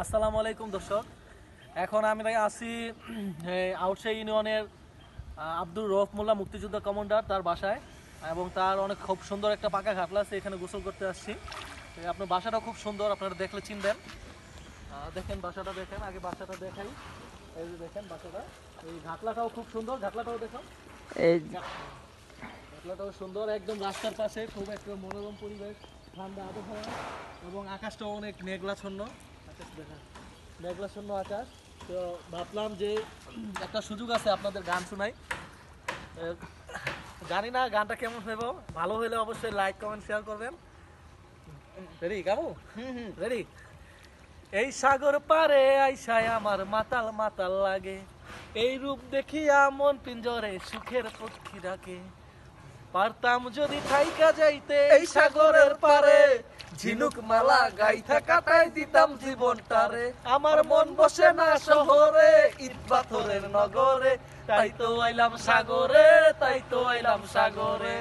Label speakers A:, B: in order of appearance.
A: আসসালামু আলাইকুম দর্শক। এখন আমি তাই আছি আউটসাইড ইউনিয়নের আব্দুর রফ মোল্লা মুক্তিযোদ্ধা কমান্ডার তার বাসায় এবং তার অনেক খুব সুন্দর একটা পাকা ঘাটলা আছে এখানে গোসল করতে আসছি। আপনার বাসাটা খুব সুন্দর আপনারা দেখলে চিনবেন। দেখেন বাসাটা দেখেন আগে বাসাটা দেখাই এই যে দেখেন বাসাটা এই ঘাটলাটাও খুব সুন্দর ঘাটলাটাও দেখো
B: এই
A: ঘাটলাটাও সুন্দর একদম রাস্তার পাশে খুব একটা মনোরম পরিবেশ ঠান্ডা আবহাওয়া এবং আকাশটাও অনেক মেঘলাচ্ছন্ন। আকাশ দেখা মেঘলাচ্ছন্ন আকাশ। তো ভাবলাম যে একটা সুযোগ আছে আপনাদের গান শোনাই। জানি না গানটা কেমন হইব। ভালো হইলে অবশ্যই লাইক কমেন্ট শেয়ার করবেন। রেডি কামু রেডি এই সাগর পারে আইসায় আমার মাতাল মাতাল লাগে। এই রূপ দেখিয়া মন পিঞ্জরে সুখের পক্ষী ডাকে। পারতাম যদি থাইকা যাইতে এই সাগরের পারে ঝিনুক মালা গাইথা কাটাই দিতাম জীবনটারে। আমার মন বসে না শহরে ইট পাথরের নগরে। তাই তো আইলাম সাগরে তাই তো আইলাম সাগরে।